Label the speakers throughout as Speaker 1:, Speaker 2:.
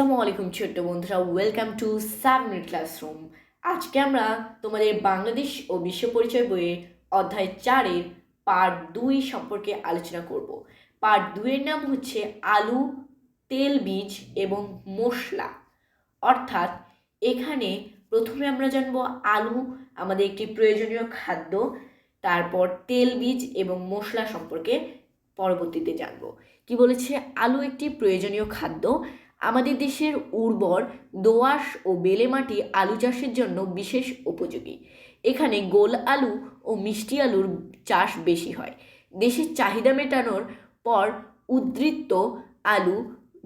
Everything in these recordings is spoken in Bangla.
Speaker 1: আসসালামু আলাইকুম ছোট্ট বন্ধুরা ওয়েলকাম টু সেভেন ক্লাসরুম আজকে আমরা তোমাদের বাংলাদেশ ও বিশ্ব পরিচয় বইয়ের অধ্যায় চারের পার্ট দুই সম্পর্কে আলোচনা করব। পার্ট দুইয়ের নাম হচ্ছে আলু, তেল, বীজ এবং মশলা। অর্থাৎ এখানে প্রথমে আমরা জানব আলু, আমাদের একটি প্রয়োজনীয় খাদ্য, তারপর তেল, বীজ এবং মশলা সম্পর্কে পরবর্তীতে জানব। কি বলেছে? আলু একটি প্রয়োজনীয় খাদ্য আমাদের দেশের উর্বর দোআঁশ ও বেলে মাটি আলু চাষের জন্য বিশেষ উপযোগী। এখানে গোল আলু ও মিষ্টি আলুর চাষ বেশি হয়। দেশের চাহিদা মেটানোর পর উদ্বৃত্ত আলু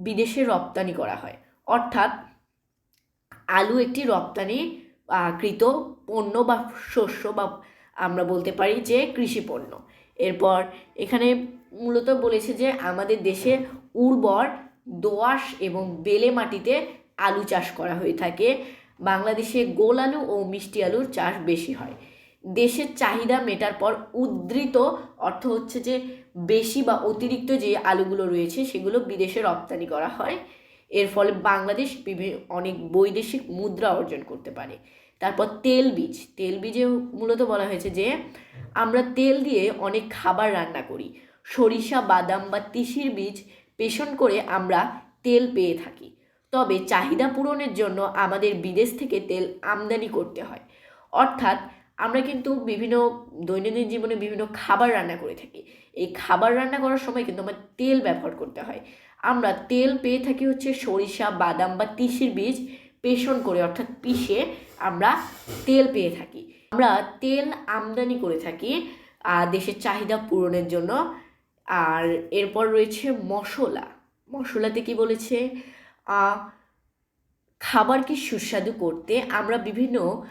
Speaker 1: বিদেশে রপ্তানি করা হয়। অর্থাৎ আলু একটি রপ্তানি কৃত পণ্য বা শস্য বা আমরা বলতে পারি যে কৃষি পণ্য। এরপর এখানে মূলত বলেছে যে আমাদের দেশে উর্বর দোআঁশ এবং বেলে মাটিতে আলু চাষ করা হয়ে থাকে। বাংলাদেশে গোল আলু ও মিষ্টি আলুর চাষ বেশি হয়। দেশের চাহিদা মেটার পর উদ্ধৃত অর্থ হচ্ছে যে, বেশি বা অতিরিক্ত যে আলুগুলো রয়েছে সেগুলো বিদেশে রপ্তানি করা হয়। এর ফলে বাংলাদেশ বিভিন্ন অনেক বৈদেশিক মুদ্রা অর্জন করতে পারে। তারপর তেল বীজ। তেল বীজে মূলত বলা হয়েছে যে, আমরা তেল দিয়ে অনেক খাবার রান্না করি। সরিষা, বাদাম বা তিসির বীজ পেষণ করে আমরা তেল পেয়ে থাকি। তবে চাহিদা পূরণের জন্য আমাদের বিদেশ থেকে তেল আমদানি করতে হয়। অর্থাৎ আমরা কিন্তু বিভিন্ন দৈনন্দিন জীবনে বিভিন্ন খাবার রান্না করে থাকি। এই খাবার রান্না করার সময় কিন্তু আমার তেল ব্যবহার করতে হয়। আমরা তেল পেয়ে থাকি হচ্ছে সরিষা, বাদাম বা তিসির বীজ পেষণ করে, অর্থাৎ পিষে আমরা তেল পেয়ে থাকি। আমরা তেল আমদানি করে থাকি দেশের চাহিদা পূরণের জন্য আর এরপর রয়েছে মশলা। মশলাতে কি বলেছে? খাবারকে সুস্বাদু করতে? আমরা বিভিন্ন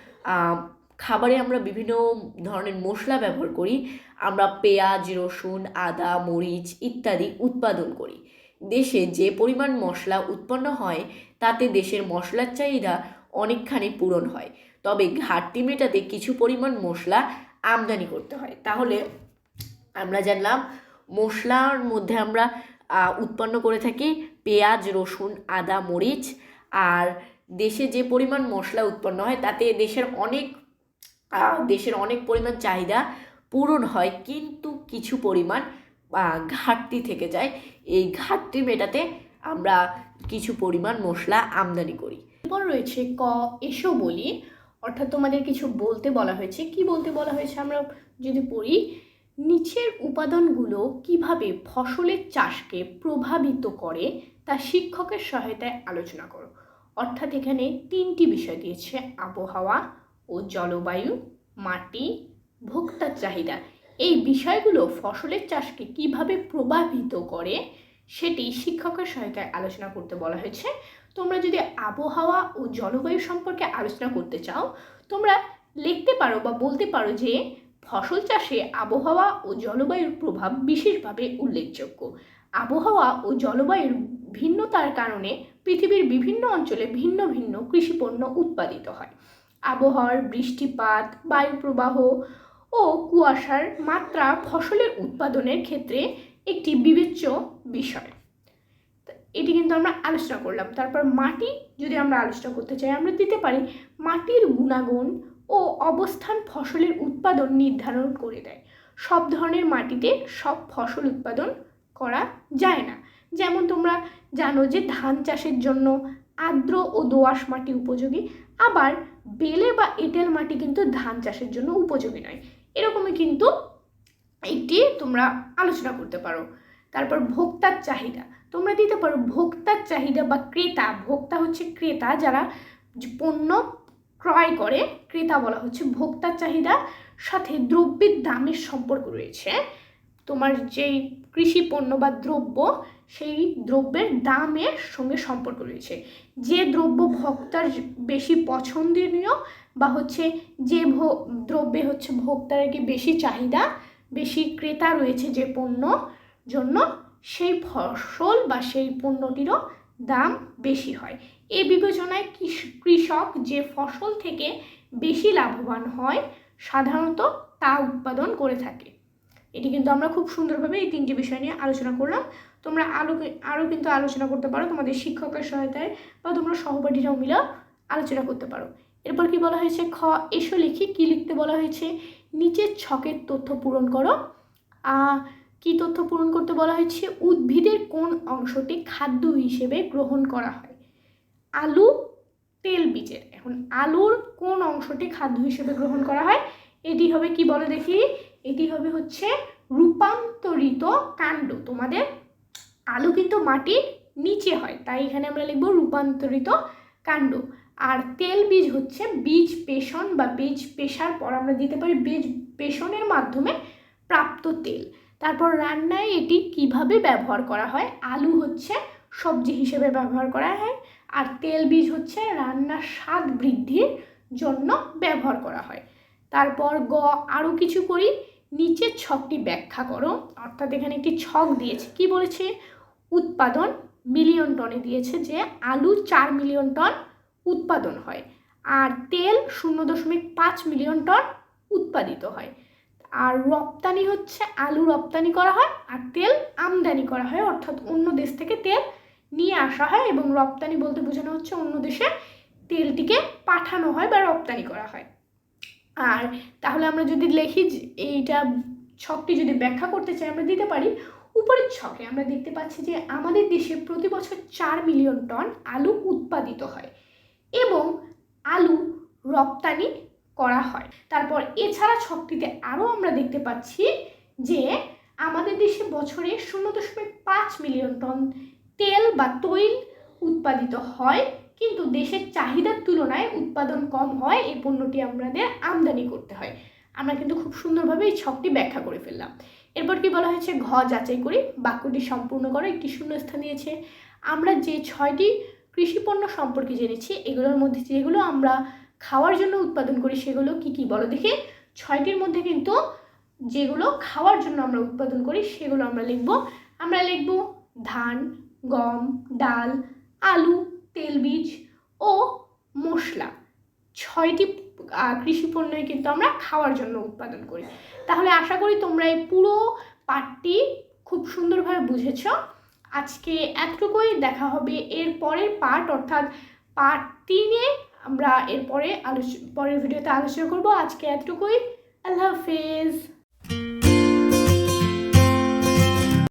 Speaker 1: খাবারে আমরা বিভিন্ন ধরনের মশলা ব্যবহার করি। আমরা পেঁয়াজ, রসুন, আদা, মরিচ ইত্যাদি উৎপাদন করি। দেশে যে পরিমাণ মশলা উৎপন্ন হয়, তাতে দেশের মশলার চাহিদা অনেকখানি পূরণ হয়। তবে ঘাটতি মেটাতে কিছু পরিমাণ মশলা আমদানি করতে হয়। তাহলে আমরা জানলাম মশলার মধ্যে আমরা উৎপন্ন করে থাকি পেঁয়াজ, রসুন, আদা, মরিচ। আর দেশে যে পরিমাণ মশলা উৎপন্ন হয়, তাতে দেশের অনেক দেশের অনেক পরিমাণ চাহিদা পূরণ হয়। কিন্তু কিছু পরিমাণ ঘাটতি থেকে যায়। এই ঘাটতি মেটাতে আমরা কিছু পরিমাণ মশলা আমদানি করি।
Speaker 2: এরপর রয়েছে ক, এসো বলি। অর্থাৎ তোমাদের কিছু বলতে বলা হয়েছে। কি বলতে বলা হয়েছে? আমরা যদি পড়ি নিচের উপাদানগুলো কীভাবে ফসলের চাষকে প্রভাবিত করে তা শিক্ষকের সহায়তায় আলোচনা করো। অর্থাৎ এখানে তিনটি বিষয় দিয়েছে, আবহাওয়া ও জলবায়ু, মাটি, ভোক্তার চাহিদা। এই বিষয়গুলো ফসলের চাষকে কীভাবে প্রভাবিত করে সেটি শিক্ষকের সহায়তায় আলোচনা করতে বলা হয়েছে। তোমরা যদি আবহাওয়া ও জলবায়ু সম্পর্কে আলোচনা করতে চাও, তোমরা লিখতে পারো বা বলতে পারো যে ফসল চাষে আবহাওয়া ও জলবায়ুর প্রভাব বিশেষভাবে উল্লেখযোগ্য। আবহাওয়া ও জলবায়ুর ভিন্নতার কারণে পৃথিবীর বিভিন্ন অঞ্চলে ভিন্ন ভিন্ন কৃষিপণ্য উৎপাদিত হয়। আবহাওয়ার বৃষ্টিপাত বায়ু প্রবাহ ও কুয়াশার মাত্রা ফসলের উৎপাদনের ক্ষেত্রে একটি বিবেচ্য বিষয়। এটি কিন্তু আমরা আলোচনা করলাম। তারপর মাটি যদি আমরা আলোচনা করতে চাই, আমরা দিতে পারি মাটির গুণাগুণ ও অবস্থান ফসলের উৎপাদন নির্ধারণ করে দেয়। সব ধরনের মাটিতে সব ফসল উৎপাদন করা যায় না। যেমন তোমরা জানো যে ধান চাষের জন্য আর্দ্র ও দোআঁশ মাটি উপযোগী, আবার বেলে বা এঁটেল মাটি কিন্তু ধান চাষের জন্য উপযোগী নয়। এরকমই কিন্তু একটি তোমরা আলোচনা করতে পারো। তারপর ভোক্তার চাহিদা। তোমরা দিতে পারো ভোক্তার চাহিদা বা ক্রেতা। ভোক্তা হচ্ছে ক্রেতা যারা পণ্য ক্রয় করে ক্রেতা বলা হচ্ছে ভোক্তার চাহিদা সাথে দ্রব্যের দামের সম্পর্ক রয়েছে। তোমার যেই কৃষি পণ্য বা দ্রব্য, সেই দ্রব্যের দামের সঙ্গে সম্পর্ক রয়েছে। যে দ্রব্য ভোক্তার বেশি পছন্দনীয় বা হচ্ছে যে দ্রব্যে হচ্ছে ভোক্তার কি বেশি চাহিদা, বেশি ক্রেতা রয়েছে যে পণ্য জন্য, সেই ফসল বা সেই পণ্যটিরও দাম বেশি হয়। এই বিবেচনায় কৃষক যে ফসল থেকে বেশি লাভবান হয়, সাধারণত তা উৎপাদন করে থাকে। এটি কিন্তু আমরা খুব সুন্দরভাবে এই তিনটি বিষয় নিয়ে আলোচনা করলাম। তোমরা আরও আরও কিন্তু আলোচনা করতে পারো, তোমাদের শিক্ষকের সহায়তায় বা তোমরা সহপাঠীরাও মিলে আলোচনা করতে পারো। এরপর কি বলা হয়েছে? খ, এসো লিখি, কি লিখতে বলা হয়েছে? নিচের ছকের তথ্য পূরণ করো। কি তথ্য পূরণ করতে বলা হয়েছে? উদ্ভিদের কোন অংশটি খাদ্য হিসেবে গ্রহণ করা হয়? আলু, তেল বীজের। এখন আলুর কোন অংশটি খাদ্য হিসেবে গ্রহণ করা হয়? এটি হবে কি বলে দেখি? এটি হবে হচ্ছে রূপান্তরিত কাণ্ড। তোমাদের আলু কিন্তু মাটির নিচে হয়, তাই এখানে আমরা লিখব রূপান্তরিত কাণ্ড। আর তেল বীজ হচ্ছে বীজ পেষণ বা বীজ পেশার পর আমরা দিতে পারি বীজ পেষণের মাধ্যমে প্রাপ্ত তেল। তারপর রান্নায় এটি কীভাবে ব্যবহার করা হয়? আলু হচ্ছে সবজি হিসেবে ব্যবহার করা হয় আর তেল বীজ হচ্ছে রান্নার স্বাদ বৃদ্ধির জন্য ব্যবহার করা হয়। তারপর গ আরও কিছু করি। নিচের ছকটি ব্যাখ্যা করো। অর্থাৎ এখানে একটি ছক দিয়েছে। কি বলেছে? উৎপাদন মিলিয়ন টনে দিয়েছে যে আলু চার মিলিয়ন টন উৎপাদন হয় আর তেল শূন্য দশমিক পাঁচ মিলিয়ন টন উৎপাদিত হয়। আর রপ্তানি হচ্ছে আলু রপ্তানি করা হয় আর তেল আমদানি করা হয়। অর্থাৎ অন্য দেশ থেকে তেল নিয়ে আসা হয় এবং রপ্তানি বলতে বোঝানো হচ্ছে অন্য দেশে তেলটিকে পাঠানো হয় বা রপ্তানি করা হয়। আর তাহলে আমরা যদি লিখি এইটা ছকটি যদি ব্যাখ্যা করতে চাই, আমরা দিতে পারি উপরের ছকে আমরা দেখতে পাচ্ছি যে আমাদের দেশে প্রতি বছর চার মিলিয়ন টন আলু উৎপাদিত হয় এবং আলু রপ্তানি করা হয়। তারপর এছাড়া ছকটিতে আরও আমরা দেখতে পাচ্ছি যে আমাদের দেশে বছরে শূন্য দশমিক পাঁচ মিলিয়ন টন তেল বা তৈল উৎপাদিত হয়, কিন্তু দেশের চাহিদার তুলনায় উৎপাদন কম হয়, এই পণ্যটি আমাদের আমদানি করতে হয়। আমরা কিন্তু খুব সুন্দরভাবে এই ছকটি ব্যাখ্যা করে ফেললাম। এরপর কি বলা হয়েছে? ঘ যাচাই করি। বাক্যটি সম্পূর্ণ করো, একটি শূন্যস্থান দিয়েছে। আমরা যে ছয়টি কৃষিপণ্য সম্পর্কে জেনেছি, এগুলোর মধ্যে যেগুলো আমরা খাওয়ার জন্য উৎপাদন করি সেগুলো কি কি বলো দেখি? ছয়টির মধ্যে কিন্তু যেগুলো খাওয়ার জন্য আমরা উৎপাদন করি সেগুলো আমরা লিখব। আমরা লিখব ধান, গম, ডাল, আলু তেলবীজ ও মশলা। ছয়টি কৃষি পণ্যই কিন্তু আমরা খাওয়ার জন্য উৎপাদন করি। তাহলে আশা করি তোমরা এই পুরো পাঠটি খুব সুন্দরভাবে বুঝেছ। আজকে এতটুকুই দেখা হবে এর পরের পার্ট অর্থাৎ পার্ট তিনে আমরা এরপরে আলোচ পরের ভিডিওতে আলোচনা করব। আজকে এতটুকুই। আল্লাহ হাফেজ।